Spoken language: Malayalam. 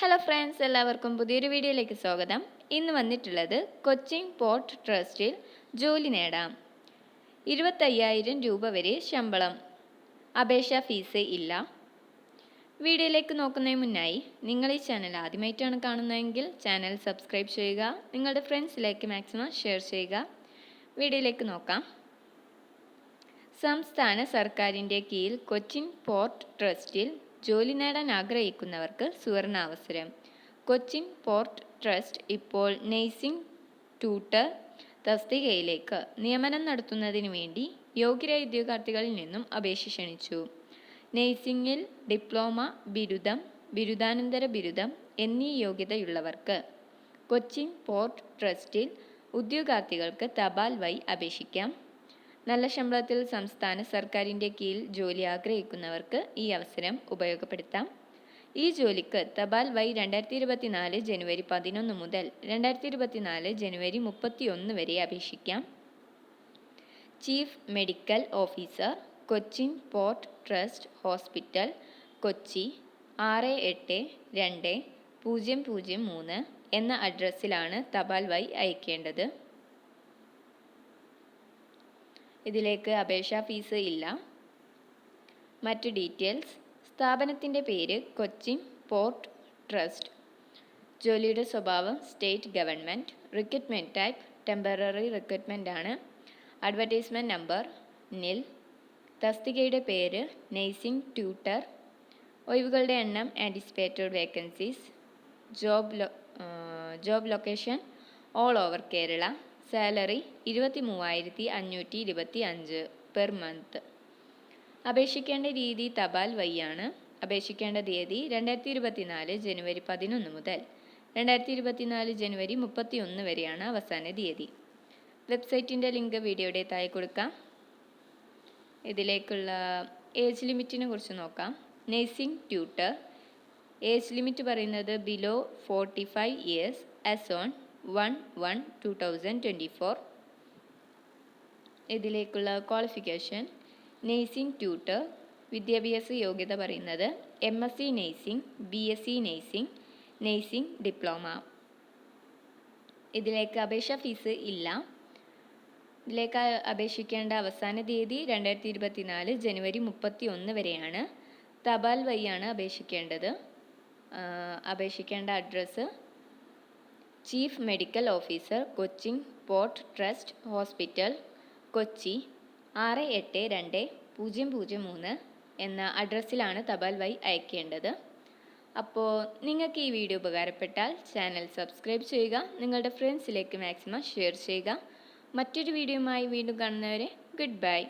ഹലോ ഫ്രണ്ട്സ് എല്ലാവർക്കും പുതിയൊരു വീഡിയോയിലേക്ക് സ്വാഗതം. ഇന്ന് വന്നിട്ടുള്ളത് കൊച്ചിൻ പോർട്ട് ട്രസ്റ്റിൽ ജോലി നേടാം. ഇരുപത്തയ്യായിരം രൂപ വരെ ശമ്പളം. അപേക്ഷാ ഫീസ് ഇല്ല. വീഡിയോയിലേക്ക് നോക്കുന്നതിന് മുന്നായി നിങ്ങൾ ഈ ചാനൽ ആദ്യമായിട്ടാണ് കാണുന്നതെങ്കിൽ ചാനൽ സബ്സ്ക്രൈബ് ചെയ്യുക നിങ്ങളുടെ ഫ്രണ്ട്സിലേക്ക് മാക്സിമം ഷെയർ ചെയ്യുക. വീഡിയോയിലേക്ക് നോക്കാം. സംസ്ഥാന സർക്കാരിന്റെ കീഴിൽ കൊച്ചിൻ പോർട്ട് ട്രസ്റ്റിൽ ജോലി നേടാൻ ആഗ്രഹിക്കുന്നവർക്ക് സുവർണാവസരം. കൊച്ചിൻ പോർട്ട് ട്രസ്റ്റ് ഇപ്പോൾ നെയ്സിംഗ് ട്യൂട്ടർ തസ്തികയിലേക്ക് നിയമനം നടത്തുന്നതിന് വേണ്ടി യോഗ്യരായ ഉദ്യോഗാർത്ഥികളിൽ നിന്നും അപേക്ഷ ക്ഷണിച്ചു. നെയ്സിംഗിൽ ഡിപ്ലോമ ബിരുദം ബിരുദാനന്തര ബിരുദം എന്നീ യോഗ്യതയുള്ളവർക്ക് കൊച്ചിൻ പോർട്ട് ട്രസ്റ്റിൽ ഉദ്യോഗാർത്ഥികൾക്ക് തപാൽ വഴി അപേക്ഷിക്കാം. നല്ല ശമ്പളത്തിൽ സംസ്ഥാന സർക്കാരിന്റെ കീഴിൽ ജോലി ആഗ്രഹിക്കുന്നവർക്ക് ഈ അവസരം ഉപയോഗപ്പെടുത്താം. ഈ ജോലിക്ക് തപാൽ വൈ രണ്ടായിരത്തി ഇരുപത്തിനാല് ജനുവരി പതിനൊന്ന് മുതൽ രണ്ടായിരത്തി ഇരുപത്തിനാല് ജനുവരി മുപ്പത്തി ഒന്ന് വരെ അപേക്ഷിക്കാം. Chief medical officer Cochin port trust hospital Kochi ആറ് എട്ട് രണ്ട് പൂജ്യം പൂജ്യം മൂന്ന് എന്ന അഡ്രസ്സിലാണ് തപാൽ വൈ അയക്കേണ്ടത്. ഇതിലേക്ക് അപേക്ഷാ ഫീസ് ഇല്ല. മറ്റ് ഡീറ്റെയിൽസ്. സ്ഥാപനത്തിന്റെ പേര് കൊച്ചിൻ പോർട്ട് ട്രസ്റ്റ്. ജോലിയുടെ സ്വഭാവം state government recruitment type temporary recruitment ആണ്. Advertisement number nil. തസ്തികയുടെ പേര് നേഴ്സിംഗ് ട്യൂട്ടർ. ഒഴിവുകളുടെ എണ്ണം anticipated vacancies job job location all over Kerala. Salary ഇരുപത്തി മൂവായിരത്തി അഞ്ഞൂറ്റി ഇരുപത്തി അഞ്ച് പെർ മന്ത്. അപേക്ഷിക്കേണ്ട രീതി തപാൽ വഴിയാണ് അപേക്ഷിക്കേണ്ട തീയതി രണ്ടായിരത്തി ഇരുപത്തിനാല് ജനുവരി പതിനൊന്ന് മുതൽ രണ്ടായിരത്തി ഇരുപത്തിനാല് ജനുവരി മുപ്പത്തി ഒന്ന് വരെയാണ് അവസാന തീയതി. വെബ്സൈറ്റിന്റെ ലിങ്ക് വീഡിയോയുടെ താഴെ കൊടുക്കാം. ഇതിലേക്കുള്ള ഏജ് ലിമിറ്റിനെ കുറിച്ച് നോക്കാം. Nursing tutor. ഏജ് ലിമിറ്റ് പറയുന്നത് below forty five years as on one one two thousand twenty four ഇതിലേക്കുള്ള ക്വാളിഫിക്കേഷൻ നേഴ്സിംഗ് ട്യൂട്ടർ വിദ്യാഭ്യാസ യോഗ്യത പറയുന്നത് M S C nursing B S C nursing nursing diploma ഇതിലേക്ക് അപേക്ഷ ഫീസ് ഇല്ല. ഇതിലേക്ക് അപേക്ഷിക്കേണ്ട അവസാന തീയതി രണ്ടായിരത്തി ഇരുപത്തിനാല് ജനുവരി മുപ്പത്തി ഒന്ന് വരെയാണ്. തപാൽ വഴിയാണ് അപേക്ഷിക്കേണ്ടത്. അപേക്ഷിക്കേണ്ട address chief medical officer Cochin port trust hospital Kochi ആറ് എട്ട് രണ്ട് പൂജ്യം പൂജ്യം മൂന്ന് എന്ന അഡ്രസ്സിലാണ് തപാൽ വൈ അയക്കേണ്ടത്. അപ്പോൾ നിങ്ങൾക്ക് ഈ വീഡിയോ ഉപകാരപ്പെട്ടാൽ ചാനൽ സബ്സ്ക്രൈബ് ചെയ്യുക നിങ്ങളുടെ ഫ്രണ്ട്സിലേക്ക് മാക്സിമം ഷെയർ ചെയ്യുക. മറ്റൊരു വീഡിയോയുമായി വീണ്ടും കാണുന്നവരെ ഗുഡ് ബൈ.